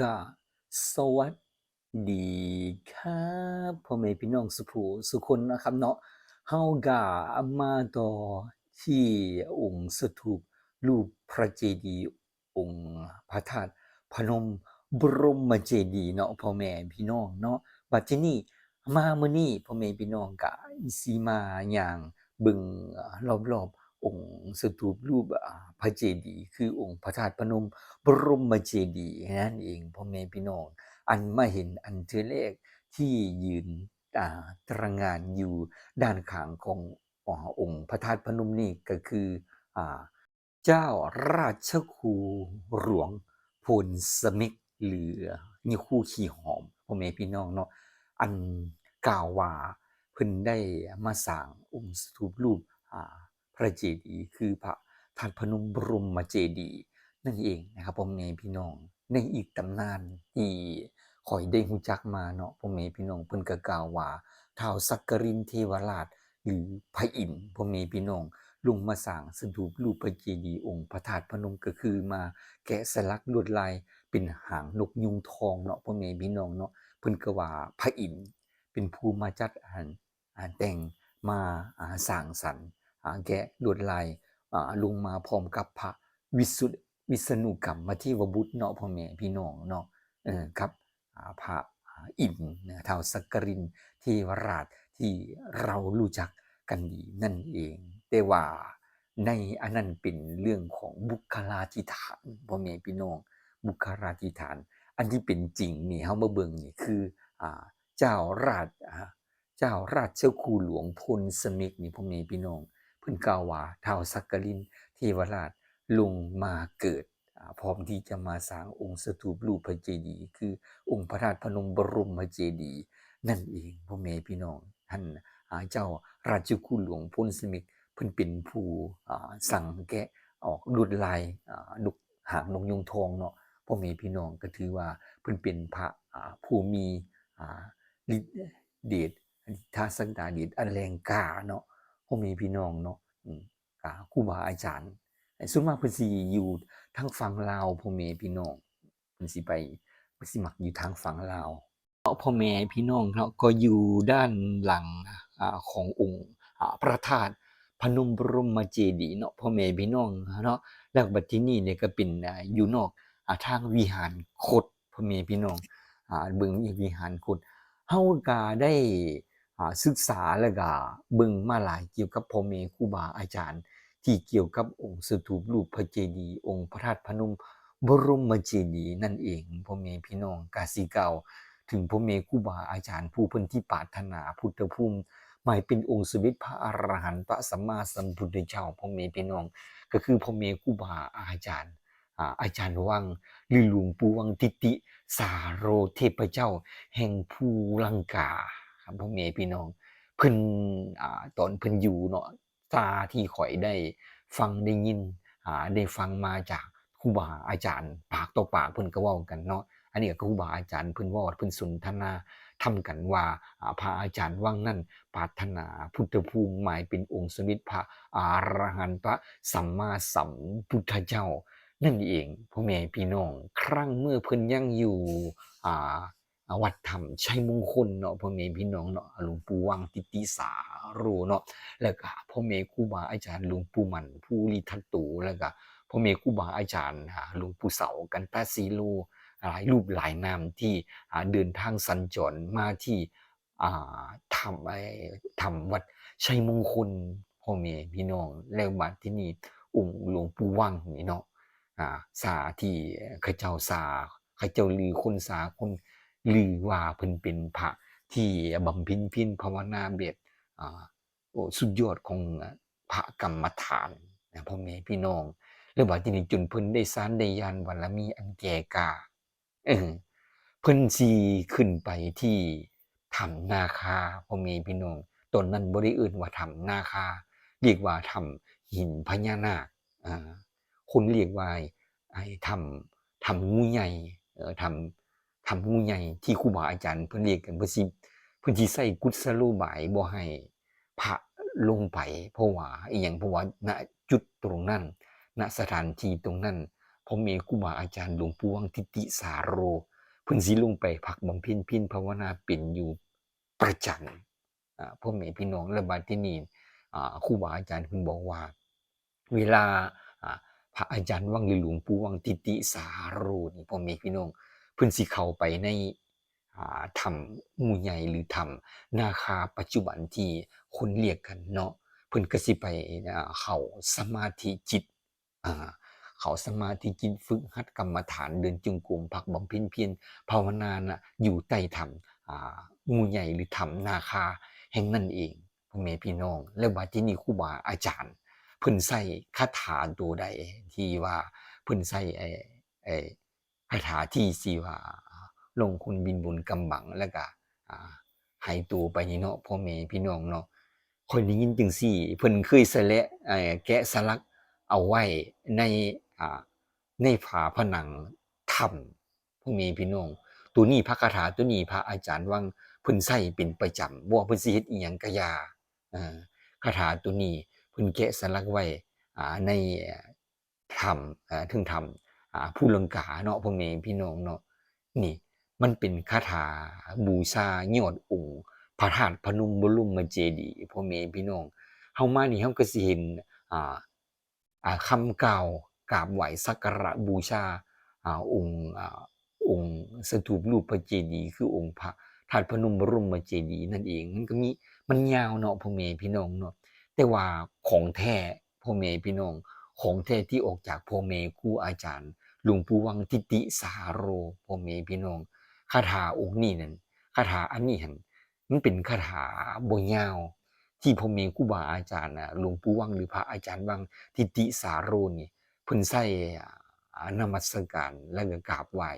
ก็สวัสดีครับพ่อแม่พี่น้องสุภูสุคนนะครับเนาะเฮาก็มาต่อที่องค์สถูปรูปพระเจดีย์องค์พระธาตุพนมบรมเจดีย์เนาะพ่อแม่พี่น้องเนาะบัดทีนี้มามื้อนี้พ่อแม่พี่น้องก็สิมาย่างบิ่งรอบๆ องค์สถูปรูปพระเจดีย์คือองค์พระธาตุพนม บรมเจดีย์นั่นเองพ่อแม่พี่น้อง อันมาเห็นอันเทอแรกที่ยืนตระงานอยู่ด้านข้างขององค์พระธาตุพนมนี่ก็คืออเจ้าราชครูหลวงพลสมิกหรือนิคู่ขี่หอมพ่อแม่พี่น้องเนาะอันกล่าวว่าเพิ่นได้มาสร้างองค์สถูปรูป พระเจดีย์คือพระธาตุพนมบรมเจดีย์นั่นเองนะครับพ่อแม่พี่น้องในอีกตำนานที่ข่อยได้ฮู้จักมาเนาะพ่อแม่พี่น้องเพิ่นก็กล่าวว่าท้าวสักกรินเทวราช หรือพระอินทร์พ่อแม่พี่น้องลงมาสร้างสถูปรูปพระเจดีย์องค์พระธาตุพนมก็คือมาแกะสลักลวดลายเป็นหางนกยุงทองเนาะพ่อแม่พี่น้องเนาะเพิ่นก็ว่าพระอินทร์เป็นผู้มาจัดอันอ่าแต่งมาอ่าสร้างสรรค์ แกะลวดลายลงมาพร้อมกับพระวิสุทธิวิษณุกรรมมาที่วบุตรเนาะพ่อแม่พี่น้องเนาะเออครับพระอ่าอินทร์นะท้าวสักกรินเทวราชที่เรารู้จักกันดีนั่นเอง แต่ว่าในอันนั้นเป็นเรื่องของบุคลาธิฐานพ่อแม่พี่น้อง บุคลาธิฐาน อันที่เป็นจริงนี่เฮามาเบิ่งนี่คืออเจ้าราชเจ้าราชเจ้าคูหลวงพลสมิกนี่พ่อแม่พี่น้อง พิ่นกล่าวว่าท้าวสักกรินเทวราชลงมาเกิดพร้อมที่จะมาสร้างองค์สถูปรูปพระเจดีย์คือองค์พระธาตุพนมบรมเจดีย์นั่นเองพ่อแม่พี่น้องท่านเจ้าราชกุลหลวงพลสมิกเพิ่นเป็นผู้สั่งแกะออกลวดลายอ่าลูกหางนกยุงทองเนาะพ่อแม่พี่น้องก็ถือว่าเพิ่นเป็นพระผู้มีฤทธิ์เดชทาสักดาเดชอันแรงกาเนาะ พ่อแม่พี่น้องเนาะกาครูบาอาจารย์ส่วนมากเพิ่นสิอยู่ทางฝั่งลาวพ่อแม่พี่น้องเพิ่นสิไปเพิ่นสิมักอยู่ทางฝั่งลาวพ่อแม่พี่น้องเนาะก็อยู่ด้านหลังอ่าขององค์พระธาตุพนมบรมเจดีย์เนาะพ่อแม่พี่น้องเนาะแล้วบัดทีนี้เนี่ยก็เป็นอยู่นอกอทางวิหารคดพ่อแม่พี่น้องอ่าเบิ่งวิหารคดเฮาก็ได้ ศึกษาแล้วก็เบิ่งมาหลายเกี่ยวกับพ่อแม่ครูบาอาจารย์ ที่เกี่ยวกับองค์สถูปรูปพระเจดีย์องค์พระธาตุพนมบรมเจดีย์นั่นเองพ่อแม่พี่น้องกาสิเก่าถึงพ่อแม่ครูบาอาจารย์ผู้เพิ่นที่ปรารถนาพุทธภูมิหมายเป็นองค์สมเด็จพระอรหันต์พระสัมมาสัมพุทธเจ้าพ่อแม่พี่น้อง ก็คือพ่อแม่ครูบาอาจารย์อาอาจารย์วังหรือหลวงปู่วังติติ สาโรเทพเจ้า แห่งภูลังกา ครับพ่อแม่พี่น้องเพิ่นอ่าตอนเพิ่นอยู่เนาะตาที่ข่อยได้ฟังได้ยินอ่าได้ฟังมาจากครูบาอาจารย์ ปากต่อปากเพิ่นก็เว้ากันเนาะอันนี้ก็ครูบาอาจารย์เพิ่นเว้าเพิ่นสนทนาทำกันว่าพระอาจารย์ว่างนั่นปรารถนาพุทธภูมิหมายเป็นองค์สมเด็จพระอรหันต์พระสัมมาสัมพุทธเจ้า นั่นเองพ่อแม่พี่น้อง ครั้งเมื่อเพิ่นยังอยู่อ่า วัดธรรมชัยมงคลเนาะพ่อแม่พี่น้องเนาะหลวงปู่วังติติสาโรเนาะแล้วก็พ่อแม่ครูบาอาจารย์หลวงปู่มันผู้ลิทัตตูแล้วก็พ่อแม่ครูบาอาจารย์อ่าหลวงปู่เสากันตาสีโลหลายรูปหลายนามที่เดินทางสัญจรมาที่ทำไอ้ทำวัดชัยมงคลพ่อแม่พี่น้องแล้วมาที่นี่องค์หลวงปู่วังนี่เนาะสาที่เขาเจ้าสาเขาเจ้าลือคนสาคน ลือว่าเพิ่นเป็นพระที่บำเพ็ญเพียรภาวนาแบบอ่าโอ้สุดยอดของพระกรรมฐานนะพ่อแม่พี่น้องแล้วว่าที่นี่จุนเพิ่นได้สารได้ยานบารมีอันแก่กาเออเพิ่นสิขึ้นไปที่ถ้ำนาคาพ่อแม่พี่น้องตอนนั้นบ่ได้อิ้นว่าถ้ำนาคาเรียกว่าถ้ำหินพญานาคอ่าคนเรียกว่าไอ้ถ้ำถ้ำงูใหญ่เออถ้ำ ถ้ำงูใหญ่ที่ครูบาอาจารย์เพิ่นเรียกกันเพิ่นสิเพิ่นสิใส่กุศโลบายบ่ให้พระลงไปเพราะว่าอีหยังเพราะว่าณจุดตรงนั้น ณสถานที่ตรงนั้นพ่อแม่ครูบาอาจารย์หลวงปู่วังทิติสาโรเพิ่นสิลงไปพักบำเพ็ญพียรภาวนาเป็นอยู่ประจำอ่าพ่อแม่พี่น้องและบัดที่นี้อ่าครูบาอาจารย์เพิ่นบอกว่า เวลาอ่าพระอาจารย์วังหรือหลวงปู่วังทิติสาโรนี่พ่อแม่พี่น้อง เพิ่อนสิเข้าไปในอ่าถ้ำหมู่ใหญ่หรือถ้ำนาคาปัจจุบันที่คนเรียกกันเนาะเพิ่อนก็สิไปเข้าสมาธิจิตเขาสมาธิจิตฝึกหัดกรรมฐานเดินจงกรมพักบำเพ็ญเพียรภาวนานะอยู่ใต้ธรรมหมู่ใหญ่หรือธรรมนาคาแห่งนั่นเองพ่อแม่พี่น้อง และว่าที่นี่ครูบาอาจารย์ เพิ่นใส่คาถาตัวใดที่ว่าเพิ่นใส่ไอ้ไอ้ คาถาที่สิว่า ลงคุณบินบุญกำบังแล้วก็หายตัวไปนี่เนาะพ่อแม่พี่น้องเนาะคนได้ยินจังซี่เพิ่นเคยสละเอ่อแกะสลักเอาไว้ในในฝาผนังถ้ำผู้มีพี่น้องตัวนี้พระคาถาตัวนี้พระอาจารย์วังเพิ่นใส่เป็นประจำบ่ว่าเพิ่นสิเฮ็ดอีหยังก็อยาคาถาตัวนี้เพิ่นแกะสลักไว้ในถ้ำอ่าถึงถ้ำอ่า ผู้ลังกาเนาะพ่อแม่พี่น้องเนาะนี่ มันเป็นคาถาบูชายอดองค์พระธาตุพนมบรุมาเจดีพ่อแม่พี่น้องเฮามานี่เฮาก็สิเห็นอ่าอ่าคำกล่ากราบไหว้สักการะบูชาอ่าองค์อ่าองค์สถูปรูปพระเจดีย์คือองค์พระธาตุพนมบรมเจดีย์นั่นเองมันก็มีมันยาวเนาะพ่อแม่พี่น้องเนาะแต่ว่าของแท้พ่อแม่พี่น้องของแท้ที่ออกจากพ่อแม่ครูอาจารย์ หลวงปู่วังทิติสาโรพ่อแม่พี่น้องคาถาองค์นี้นั่นคาถาอันนี้หั่นมันเป็นคาถาบยาว ที่พ่อแม่ครูบาอาจารย์นะหลวงปู่วังหรือพระอาจารย์วังทิติสาโรนี่เพิ่นใช้อ่านมัสการและก็กราบไหว้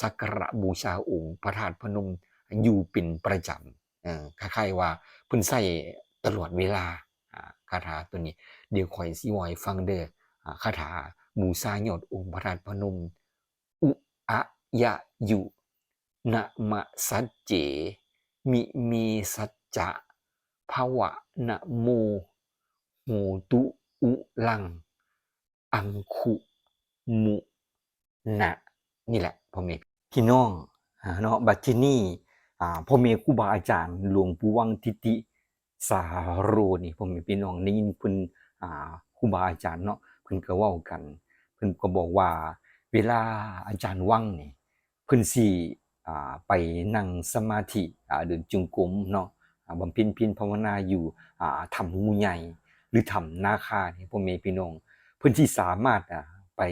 สักการะบูชาองค์พระธาตุพนมอยู่เป็นประจำคล้ายๆว่าเพิ่นใช้ตลอดเวลาคาถาตัวนี้ เดี๋ยวข่อยสิว้าให้ฟังเด้ออ่าคา ถาบูชายอดองค์พระธาตุพนม อุอะยะยุนะมะสัจเจ มิมีสัจจะภวะนะโมโหตุอุลัง อังคุมุนะนี่แหละพ่อแม่พี่น้องเนาะบัดทีนี้อ่พ่อแม่ครูบาอาจารย์หลวงปู่วังทิติสาโรนี่พ่อแม่พี่น้องได้ยินเพิ่นอ่าครูบาอาจารย์เนาะเพิ่นก็เว้ากัน เพิ่นก็บอกว่าเวลาอาจารย์วังนี่เพิ่นสิอ่าไปนั่งสมาธิอ่าเดินจงกรมเนาะบำเพ็ญพียรภาวนาอยู่อ่าถ้ำหมู่ใหญ่หรือถ้ำนาคานี่พ่อแม่พี่น้องเพื้นที่สามารถอ่าไป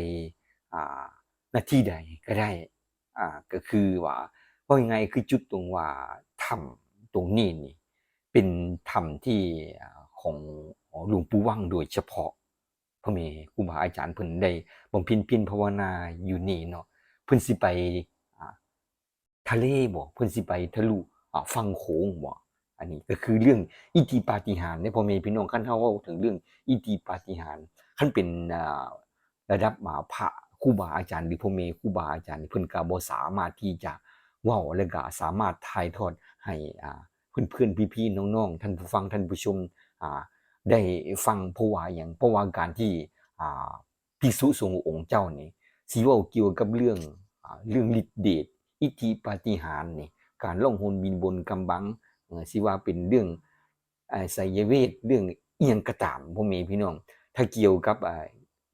อ่าหน้าที่ใดก็ได้อ่าก็คือว่าว่ายังไงคือจุดตรงว่าถ้ำตรงนี้นี่เป็นถ้ำที่ของหลวงปู่วังโดยเฉพาะ พ่อแม่ครูบาอาจารย์เพิ่นได้บำเพ็ญเพียรภาวนาอยู่นี่เนาะเพิ่นสิไปทะเลบ่เพิ่นสิไปทะลุอ่าฝั่งโขงบ่อันนี้ก็คือเรื่องอิทธิปาฏิหาริย์ในพ่อแม่พี่น้องคันเฮาเว้าถึงเรื่องอิทธิปาฏิหาริย์คันเป็นอ่าระดับอ่าพระครูบาอาจารย์หรือพ่อแม่ครูบาอาจารย์เพิ่นก็บ่สามารถที่จะเว้าและก็สามารถถ่ายทอดให้อ่าเพื่อนๆพี่ๆน้องๆท่านผู้ฟังท่านผู้ชมอ่า ได้ฟังเพราะว่าหยังเพราะว่าการที่อ่าภิกษุสงฆ์องค์เจ้านี่สิว้าเกี่ยวกับเรื่องเรื่องฤทธิ์เดชอิทธิปาฏิหาริย์นี่การล่องหนบินบนกำบังสิว่าเป็นเรื่องไสยเวทเรื่องเอียงกระตามพ่อแม่พี่น้อง ถ้าเกี่ยวกับ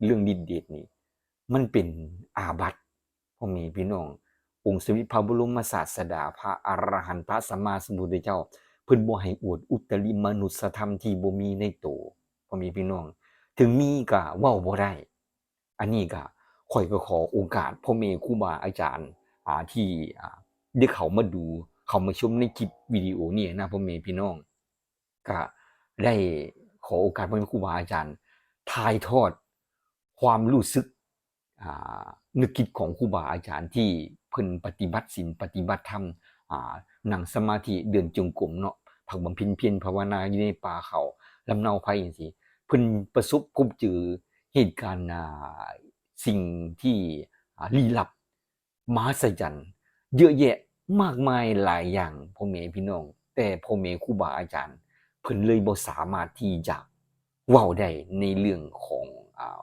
เรื่องดิเดชนี่มันเป็นอาบัติพ่อแม่พี่น้ององค์สมเด็จพระบรมศาสดาพระอรหันตพระสัมมาสัมพุทธเจ้า เพิ่นบ่ให้อวดอุตริมนุสธรรมที่บ่มีในโตวพ่อม่พี่น้อง ถึงมีก็เว้าบ่ได้อันนี้ก็ข่อยก็ขอโอกาสพ่อแม่ครูบาอาจารย์อ่าที่อ่าได้เข้ามาดูเข้ามาชมในคลิปวิดีโอนี้นะพ่อแม่พี่น้องก็ได้ขอโอกาสพ่อแม่ครูบาอาจารย์ถ่ายทอดความรู้สึกอ่านึกคิดของครูบาอาจารย์ที่เพิ่นปฏิบัติศีลปฏิบัติธรรม อ่านั่งสมาธิเดินจงกรมเนาะพักบำเพ็ญเพียรภาวนาอยู่ในป่าเขาลำเนาไผจังซี่เพิ่นประสบพบเจอเหตุการณ์สิ่งที่ลี้ลับมหัศจรรย์เยอะแยะมากมายหลายอย่างพ่อแม่พี่น้อง แต่พ่อแม่ครูบาอาจารย์เพิ่นเลยบ่สามารถที่จะเว้าได้ในเรื่องของอ่า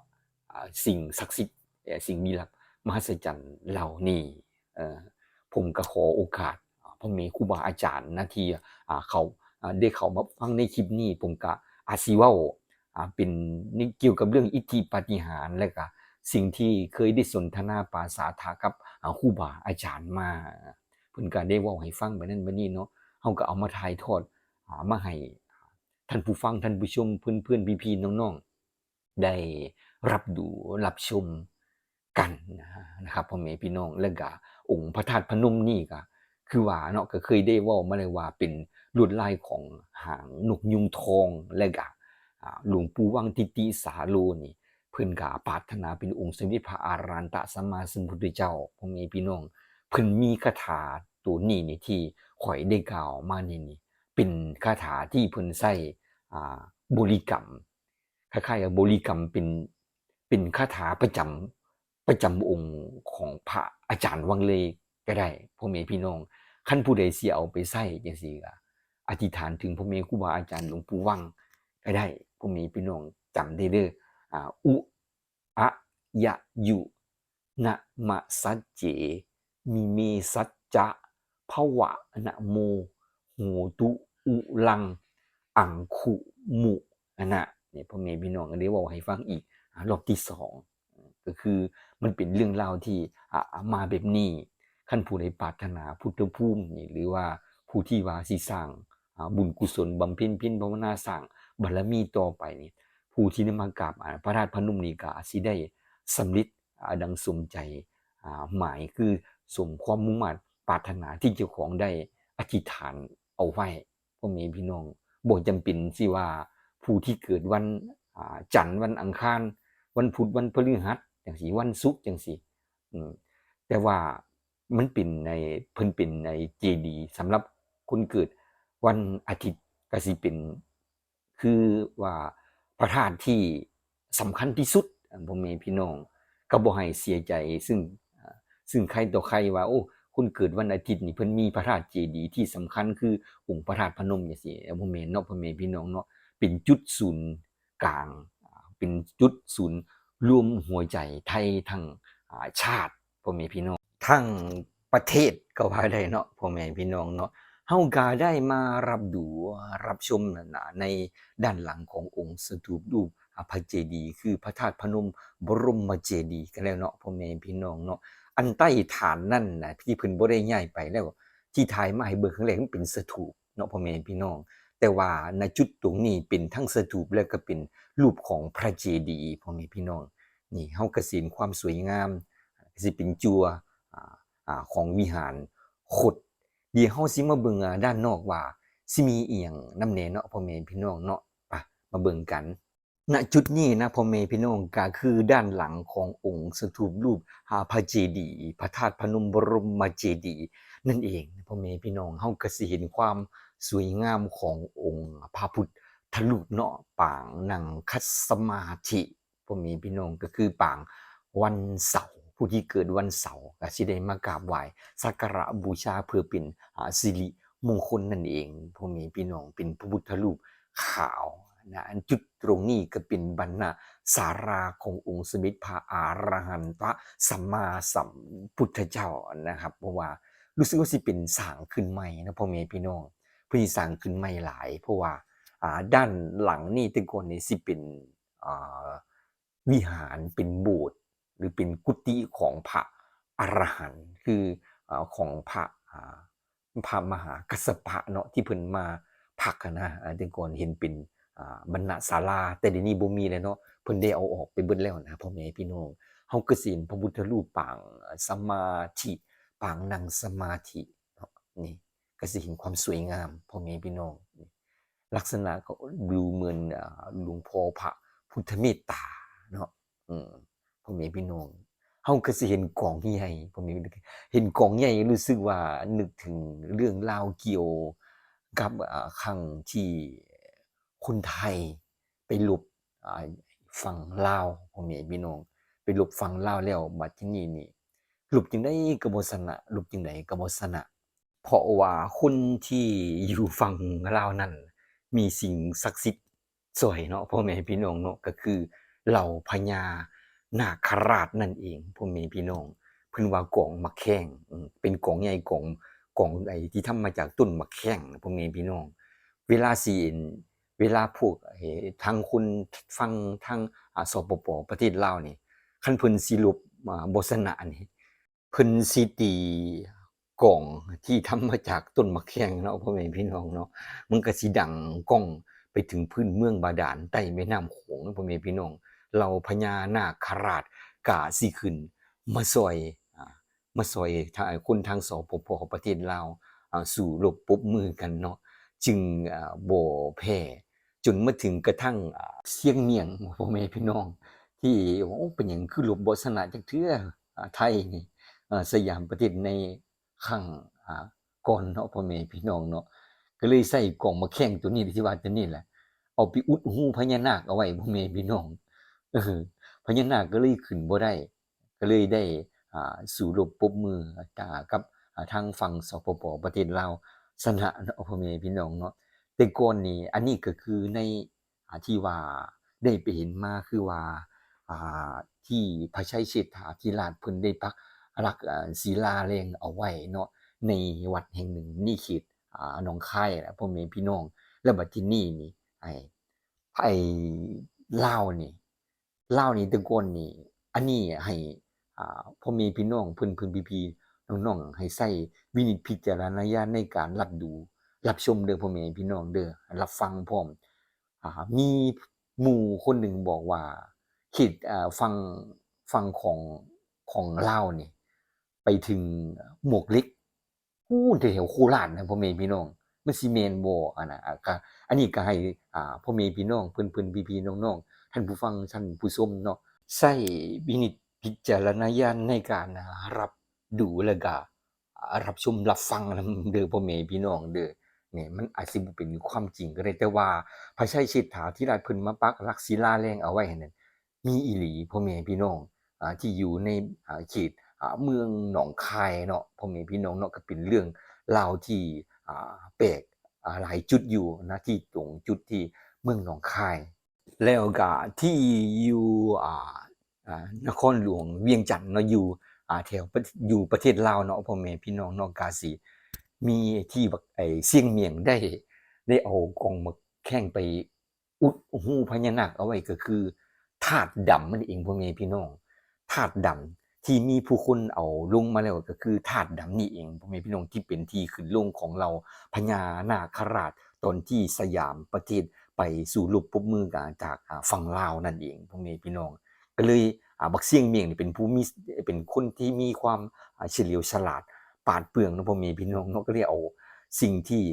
สิ่งศักดิ์สิทธิ์สิ่งลี้ลับมหัศจรรย์เหล่านี้เอ่อผมก็ขอโอกาส พ่อแม่ครูบาอาจารย์นะที่อ่าเขาได้เขามาฟังในคลิปนี้ผมก็อาจสิว้าอ่าเป็นนี่เกี่ยวกับเรื่องอิทธิปฏิหารและก็สิ่งที่เคยได้สนทนาปราศาทากับครูบาอาจารย์มาเพิ่นก็ได้ว้าให้ฟังไปนั้นบัดนี้เนาะเฮาก็เอามาถ่ายทอดมาให้ท่านผู้ฟังท่านผู้ชมเพื่อนๆพี่ๆน้องๆได้รับดูรับชมกันนะครับพ่อแม่พี่น้องแล้วก็องค์พระธาตุพนมนี่ก็ คือว่าเนาะก็เคยได้ว้ามาเลยว่าเป็นลวดลายของหางนกยุงทองและก็อ่าหลวงปู่วังทิติสาโลนี่เพิ่นก็ปรารถนาเป็นองค์สมเด็จพระอารันตะสัมมาสัมพุทธเจ้าพ่อแม่พี่น้องเพิ่นมีคาถาตัวนี้นี่ที่ข่อยได้กล่าวมานี่นี่เป็นคาถาที่เพิ่นใช้อ่าบริกรรมคล้ายๆกับบริกรรมเป็นเป็นคาถาประจำประจำองค์ของพระอาจารย์วังเลก็ได้พ่อแม่พี่น้อง คันผู้ใดเสิเอาไปใช้จังซี่ก็อธิษฐานถึงพ่อแม่ครูบาอาจารย์หลวงปู่วังก็ได้พ่อแม่พี่น้องจำได้เด้ออ่าอุอะยะยุนะมะสัจเจมิเมสัจจะภวะนะโมโหตุอุลัง อังคุมุอันน่ะเนี่ยพ่อแม่พี่น้องก็ได้ว้าให้ฟังอีกรอบที่สองก็คือมันเป็นเรื่องราวที่อามาแบบนี้ คันผู้ใดปรารถนาพุทธภูมินี่หรือว่าผู้ที่ว่าสิสร้างบุญกุศลบำเพ็ญเพียรภาวนาสร้างบารมีต่อไปนี่ผู้ที่ได้มากราบพระธาตุพนมนี่ก็อาสิได้สำเร็จอ่าดังสมใจหมายคือสมความมุ่งมั่นปรารถนาที่เจ้าของได้อธิษฐานเอาไว้พ่อแม่พี่น้องบ่จำเป็นสิว่าผู้ที่เกิดวันจันทร์วันอังคาร วันพุธวันพฤหัสจังซี่วันศุกร์จังซี่แต่ว่า มันเป็นในเพิ่นเป็นในเจดีสำหรับคนเกิดวันอาทิตย์ก็สิเป็นคือว่าพระธาตุที่สำคัญที่สุดพ่อแม่พี่น้องก็บ่ให้เสียใจซึ่งซึ่งใครต่อใครว่าโอ้คนเกิดวันอาทิตย์นี่เพิ่นมีพระธาตุเจดีที่สำคัญคือองค์พระธาตุพนมจังซี่บ่แม่นเนาะพ่อแม่พี่น้องเนาะเป็นจุดศูนย์กลางเป็นจุดศูนย์รวมหัวใจไทยทั้งชาติพ่อแม่พี่น้อง ทั้งประเทศก็ว่าได้เนาะพ่อแม่พี่น้องเนาะเฮาก็ได้มารับดูรับชมนะในด้านหลังขององค์สถูปรูปพระเจดีย์คือพระธาตุพนมบรมเจดีย์กันแล้วเนาะพ่อแม่พี่น้องเนาะอันใต้ฐานนั่นนะที่เพิ่นบ่ได้ย้ายไปแล้ว ที่ถ่ายมาให้เบิ่งครั้งแรกมันเป็นสถูปเนาะพ่อแม่พี่น้อง แต่ว่าณจุดตรงนี้เป็นทั้งสถูปแล้วก็เป็นรูปของพระเจดีย์พ่อแม่พี่น้องนี่เฮาก็สิเห็นความสวยงามสิเป็นจัว อ่าของวิหารคดเดี๋ยวเฮาสิมาเบิ่งด้านนอกว่าสิมีอีหยังนำแน่เนาะพ่อแม่พี่น้องเนาะไปมาเบิ่งกันณจุดนี้นะพ่อแม่พี่น้องก็คือด้านหลังขององค์สถูปรูปหาพระเจดีย์พระธาตุพนมบรมเจดีย์นั่นเองพ่อแม่พี่น้องเฮาก็สิเห็นความสวยงามขององค์พระพุทธรูปเนาะปางนั่งคัดสมาธิพ่อแม่พี่น้องก็คือปางวันเสาร์ ผู้ที่เกิดวันเสาร์ก็สิได้มากราบไหว้สักการะบูชาเพื่อเป็นอ่าสิริมงคลนั่นเองพ่อแม่พี่น้องเป็นพระพุทธรูปขาวนะจุดตรงนี้ก็เป็นบรรณาสาราขององค์สมเด็จพระอรหันตะสัมมาสัมพุทธเจ้านะครับ เพราะว่ารู้สึกว่าสิเป็นสางขึ้นใหม่นะพ่อแม่พี่น้องเพื่อสิสร้างขึ้นใหม่หลาย เพราะว่าด้านหลังนี่ต่ก่อนนี่สิเป็นวิหารเป็นโบสถ์ หรือเป็นกุฏิของพระอรหันต์คือของพระพระมหากัสสปะเนาะที่เพิ่นมาพักนะอ่าแต่ก่อนเห็นเป็นบรรณศาลา แต่เดี๋ยวนี้บ่มีแล้วเนาะเพิ่นได้เอาออกไปเบิดแล้วนะพ่อแม่พี่น้องเฮาก็สิเห็นพระพุทธรูปปางสมาธิปางนั่งสมาธินี่ก็สิเห็นความสวยงามพ่อแม่พี่น้องลักษณะก็ดูเหมือนหลวงพ่อพระพุทธเมตตาเนาะอืม พ่อแม่พี่น้องเฮาก็สิเห็นกองใหญ่พ่อแม่พี่นงเห็นกองใหญ่รู้สึกว่านึกถึงเรื่องราวเกี่ยวกับครั้งที่คนไทยไปหลบฝั่งลาวพ่อแม่พี่น้องไปหลบฝั่งลาวแล้วบัดทีนี้นี่หลบจังได๋ก็บ่ชนะหลบจังได๋ก็บ่ชนะเพราะว่าคนที่อยู่ฝั่งลาวนั้นมีสิ่งศักดิ์สิทธิ์ช่วยเนาะพ่อแม่พี่น้องเนาะก็คือเหล่าพญา นาคราชนั่นเองพ่อแม่พี่น้องเพิ่นว่ากองมะแข้งเป็นกองใหญ่กองกองไอ้ที่ทำมาจากต้นมะแข้งพ่อแม่พี่น้อง เวลาสิเห็นเวลาพวกทางคุณฟังทางสปปประเทศลาวนี่คันเพิ่นสิลบบ่ชนะนี่เพิ่นสิตีกล่องที่ทำมาจากต้นมะแข้งเนาะพ่อแม่พี่น้องเนาะมันก็สิดังกล้องไปถึงพื้นเมืองบาดาลใต้แม่น้ำโขงพ่อแม่พี่น้อง เราพญานาคราชกาสิขึ้น มาซอยมาซอยคนทางสปปประเทศลาวอ่าสู่รบปรบมือกันเนาะจึงอ่าบ่แพ้จนมาถึงกระทั่งเสียงเมียงพ่อแม่พี่น้อง ที่โอ้เป็นหยังคือหลบบ่ชนะจักเทื่อไทยนี่สยามประเทศในครั้งก่อนเนาะพ่อแม่พี่น้องเนาะก็เลยใส่กล่องมาแข่งตัวนี้ที่ว่าตัวนี้แหละเอาไปอุดหูพญานาคเอาไว้พ่อแม่พี่น้อง เออพญานาคก็เลยขึ้นบ่ได้ ก็เลยได้อ่าสู่รบปบมือตากับทางฝั่งสปปประเทศลาวสนะเนาะพ่อแม่พี่น้องเนาะแต่ก่อนนี่อันนี้ก็คือในอที่ว่าได้ไปเห็นมาคือว่าอ่าที่พระชัยเชษฐาธิราชเพิ่นได้ปักรักศิลาแรงเอาไว้เนาะในวัดแห่งหนึ่งนี่เขตอ่าหนองคายแหละพ่อแม่พี่น้อง แล้วบัดที่นี่นี่ไอ้ไอ้ลาว นี่านี่แต่ก่อนนี่ อันนี้ให้อ่าพ่อม่พี่น้องเพิ่นเพิ่นพี่ๆน้องๆให้ใช้วินิจพิจารณญาณในการรับดู รับชมเด้อพ่อแม่พี่น้องเด้อรับฟังพร้อมอ่ามีหมู่คนหนึ่งบอกว่าคิดอ่าฟังฟังของของเล่านี่ ไปถึงหมวกเล็กพูนแถวโคราชนะพ่อแม่พี่น้องมันสิแม่นบ่อันน่ะอะก็อันนี้ก็ให้อ่าพ่อแม่พี่น้องเพิ่นๆพี่ๆน้องๆ ท่านผู้ฟังท่านผู้ชมเนาะใช้วินิจพิจารณญาณในการรับดูแล้วก็อ่ารับชมรับฟังนำเด้อพ่อแม่พี่น้องเด้อเนี่ยมันอาจสิบ่เป็นความจริงก็ได้แต่ว่าพระชัยเชษฐาธิราชเพิ่นมาปักลักศิลาแรงเอาไว้ให้นั่นมีอีหลีพ่อแม่พี่น้องอ่าที่อยู่ในอ่าเขตอ่าเมืองหนองคายเนาะพ่อแม่พี่น้องเนาะก็เป็นเรื่องราวที่อ่าแปลกอ่าหลายจุดอยู่นะที่ตรงจุดที่เมืองหนองคาย แล้วก็ที่อยู่อ่าอ่านครหลวงเวียงจันทน์เนาะอยู่อ่าแถวอยู่ประเทศลาวเนาะพ่อแม่พี่น้องนอกกาสีมีที่ไอ้เสียงเมียงได้ ได้เอากองมาแข่งไปอุดหูพญานาคเอาไว้ก็คือธาตุดำมันเองพ่อแม่พี่น้องธาตุดำที่มีผู้คนเอาลงมาแล้วก็คือธาตุดำนี่เองพ่อแม่พี่น้องที่เป็นที่ขึ้นลงของเราพญานาคราชตอนที่สยามประเทศ ไปสู่รูปปรบมือกันจากฝั่งลาวนั่นเองพ่อแม่พี่น้อง ก็เลยบักเสียงเมียงนี่เป็นผู้มีเป็นคนที่มีความเฉลียวฉลาดปาดเปรื่องนะพ่อแม่พี่น้องเนาะก็เลยเอาสิ่งที่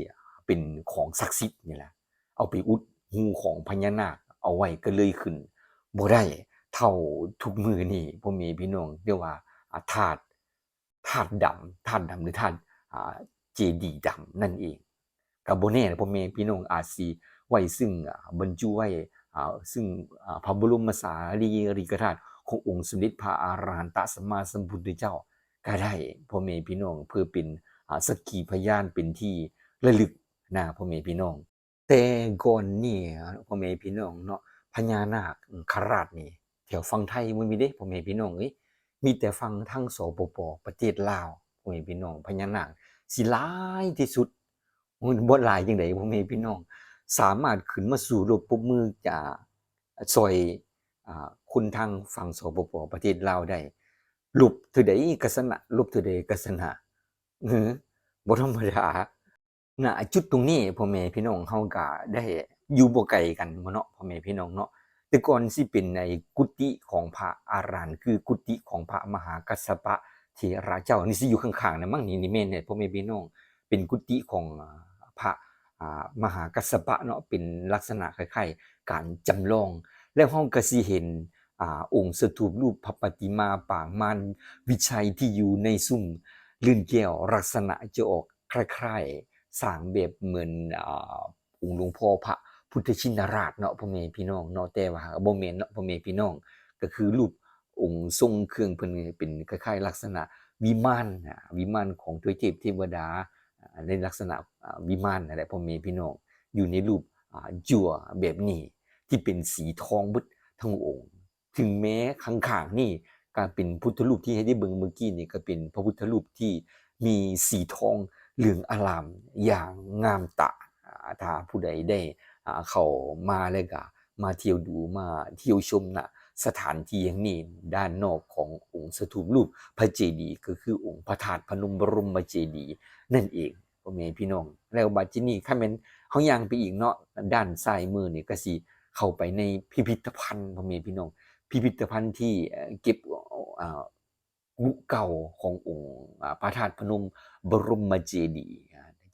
เป็นของศักดิ์สิทธิ์นี่แหละเอาไปอุดหูของพญานาคเอาไว้ก็เลยขึ้นบ่ได้เท่าทุกมือนี่พ่อแม่พี่น้องเรียกว่าอ่าธาตุธาตุดำธาตุดำหรือธาตุอ่าเจดีดำนั่นเองก็บ่แน่พ่อแม่พี่น้องอาจสิ ไว้ซึ่งบรรจุไว้ซึ่งพระบรมสารีริกธาตุขององค์สมเด็จพระอารหันตสัมมาสัมพุทธเจ้า ก็ได้พ่อแม่พี่น้องเพื่อเป็นสักขีพยานเป็นที่ระลึกนะพ่อแม่พี่น้อง แต่ก่อนนี่พ่อแม่พี่น้องเนาะพญานาคคราชนี่แถวฝั่งไทยบ่มีเด้พ่อแม่พี่น้องเอ้ยมีแต่ฝั่งทางสปปประเทศลาวพ่อแม่พี่น้องพญานาคสิหลายที่สุดมันบ่หลายจังไดพ่อแม่พี่น้อง สามารถขึ้นมาสู่ระบบมือจากซอยอคุณทางฝั่งสปปประเทศลาวได้รูปถือใดก็สนะรูปถือใดก็สนะเออบธรรมดาณจุดตรงนี้พ่อแม่พี่น้องเฮาก็ได้อยู่บ่ไกลกันเนาะพ่อแม่พี่น้องเนาะแต่ก่อนสิเป็นในกุฏิของพระอารันคือกุฏิของพระมหากัสสปะเถระเจ้านี่สิอยู่ข้างๆนะมั้งนี่นี่แม่นเนี่ยพ่อแม่พี่น้องเป็นกุฏิของพระ มหากัสสปะเนาะเป็นลักษณะคล้ายๆการจำลอง แล้วห้องกสิเห็นอองค์สถูปรูปพระปฏิมาปางมารวิชัยที่อยู่ในซุ้มลื่นแก้วลักษณะจะออกคล้ายๆสร้างแบบเหมือนอองค์หลวงพ่อพระพุทธชินราชเนาะพ่อแม่พี่น้องเนาะแต่ว่าบ่แม่นเนาะพ่อแม่พี่น้อง ก็คือรูปองค์ทรงเครื่องเพิ่นเป็นคล้ายๆลักษณะวิมานวิมานของทวยเทพเทวดา ในลักษณะวิมานนั่นแหละพ่อแม่พี่น้องอยู่ในรูปจั่วแบบนี้ ที่เป็นสีทองบึดทั้งองค์ ถึงแม้ข้างๆนี่ก็เป็นพุทธรูปที่ให้ได้เบิ่งเมื่อกี้นี่ก็เป็นพระพุทธรูปที่มีสีทองเหลืองอลามอย่างงามตาอ่าถ้าผู้ใดได้เข้ามาแล้วก็มาเที่ยวดูมาเที่ยวชมณ สถานที่แห่างนี้ด้านนอกขององค์สถูปรูปพระเจดีย์ก็คือองค์พระธาตุพนมบรมเจดีย์นั่นเองพ่อแม่พี่น้อง แล้วบัดทีนี้คันแม่นเฮาย่างไปอีกเนาะด้านซ้ายมือนี่ก็สิเข้าไปในพิพิธภัณฑ์พ่อแม่พี่น้อง พิพิธภัณฑ์ที่เก็บกุเก่าขององค์พระธาตุพนมบรมเจดีย์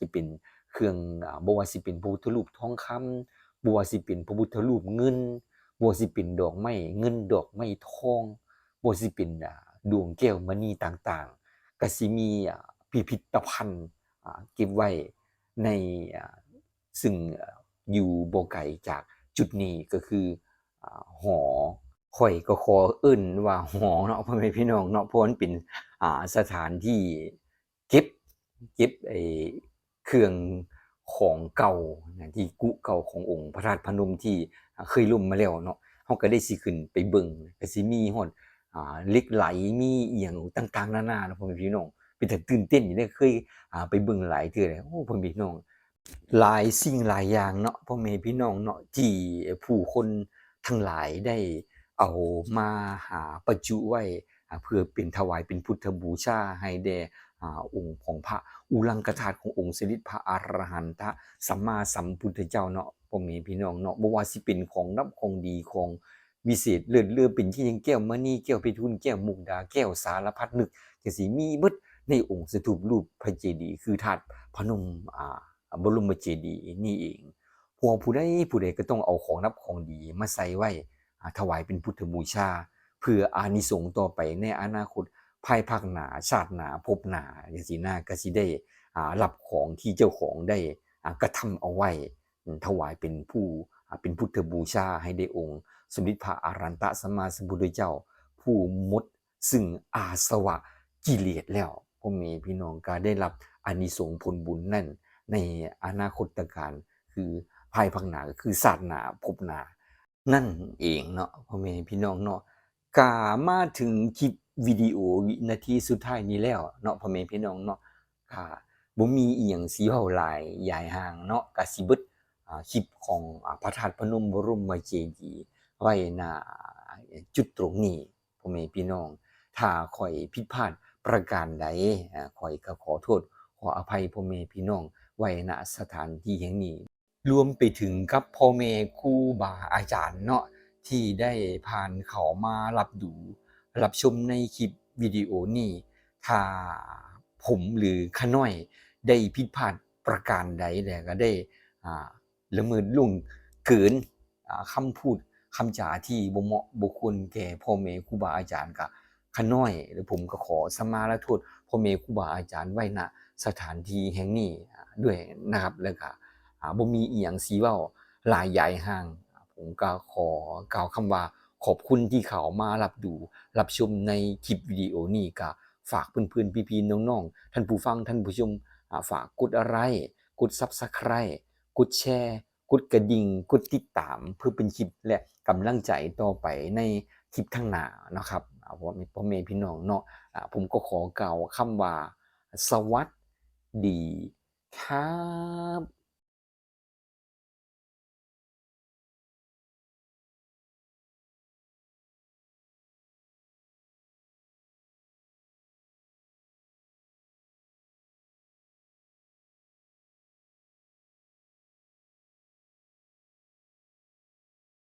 จะเป็นเครื่องบว่าสิเป็นพระพุทธรูปทองคำบ่ว่าสิเป็นพระพุทธรูปเงิน บสิเป็นดอกไม้เงินดอกไม้ทองบสิเป็นดวงแก้วมณีต่างๆก็สิมีพิพิธภัณฑ์เก็บไว้ในซึ่งอยู่บ่ไกลจากจุดนี้ก็คือหอข่อยก็ขอเอิ้นว่าหอเนาะพ่อแม่พี่น้องเนาะเพราะมันเป็นอ่าสถานที่เก็บเก็บไอเครื่อง ของเก่าที่กุเก่าขององค์พระธาตุพนมที่เคยล่มมาแล้วเนาะเฮาก็ได้สิขึ้นไปเบิ่งก็สิมีฮอดอ่าล็กไหลมีเอียงต่างๆนานาเนาะพ่อแม่พี่น้องเป็นแต่ตื่นเต้นอยู่เด้เคยอ่าไปเบิ่งหลายเทื่อแล้วโอ้พ่อแม่พี่น้องหลายสิ่งหลายอย่างเนาะพ่อแม่พี่น้องเนาะที่ผู้คนทั้งหลายได้เอามาหาประจุไว้เพื่อเป็นถวายเป็นพุทธบูชาให้แด่อ่าองค์ของพระ อุลังกธาตขององค์สมเด็จพระอรหันตสัมมาสัมพุทธเจ้าเนาะพ่อแม่พี่น้องเนาะบ่ว่าสิเป็นของรับของดีของวิเศษเลิศเลือเป็นที่ยังแก้วมณีแก้วเพชรทุนแก้วมุกดาแก้วสารพัดนึกก็สิมีเบิดในองค์สถูปรูปพระเจดีย์คือธาตุพนมอ่าบรมเจดีย์นี่เองพวกผู้ใดผู้ใดก็ต้องเอาของนับของดีมาใส่ไว้ถวายเป็นพุทธบูชา เพื่ออานิสงส์ต่อไปในอนาคต ภายภาคหนาชาติหนาภพหน้าจังซี่นะก็สิได้อ่ารับของที่เจ้าของได้กระทำเอาไว้ ถวายเป็นผู้เป็นพุทธบูชาให้ได้องค์ สมเด็จพระอรันตะสัมมาสัมพุทธเจ้า ผู้มดซึ่งอาสวะกิเลสแล้วพ่อแม่พี่น้องก็ได้รับอานิสงส์ผลบุญนั่น ในอนาคตการคือภายภาคหนาคือศาสตร์หนาภพหนา นั่นเองเนาะพ่อแม่พี่น้องเนาะกามาถึงคลิป วิดีโอวินาทีสุดท้ายนี้แล้วเนาะพ่อแม่พี่น้องเนาะค่ะบ่มีอีหยังสิเว้าหลายยายห่างเนาะก็สิเบิดอ่าคลิปของพระธาตุพนมบรมเจดีย์ไว้ณจุดตรงนี้พ่อแม่พี่น้อง ถ้าข่อยผิดพลาดประการใดอ่าข่อยก็ขอโทษ ขออภัยพ่อแม่พี่น้อง ไว้ณสถานที่แห่งนี้ รวมไปถึงกับพ่อแม่ครูบาอาจารย์เนาะที่ได้ผ่านเขามารับดู รับชมในคลิปวิดีโอนี้ ถ้าผมหรือขน้อยได้ผิดพลาดประการใดแล้วก็ได้ละเมิดล่วงเกินอ่าคำพูดคำจาที่บ่เหมาะบ่ควรแก่พ่อแม่ครูบาอาจารย์ก็ขน้อย หรือผมก็ขอสมาลาโทษพ่อแม่ครูบาอาจารย์ไว้ณสถานที่แห่งนี้ด้วยนะครับแล้วก็บ่มีอีหยังสิเว้าหลายยายห่าง ผมก็ขอกล่าวคำว่า ขอบคุณที่เขามารับดู รับชมในคลิปวิดีโอนี้ก็ฝากเพื่อนๆพี่ๆน้องๆ ท่านผู้ฟังท่านผู้ชมฝากกดอะไร กด Subscribe กดแชร์ กดกระดิ่ง กดติดตามเพื่อเป็นคลิปและกำลังใจต่อไปในคลิปข้างหน้านะครับเพราะว่ามีพ่อแม่พี่น้องเนาะผมก็ขอกล่าวคำว่า สวัสดีครับ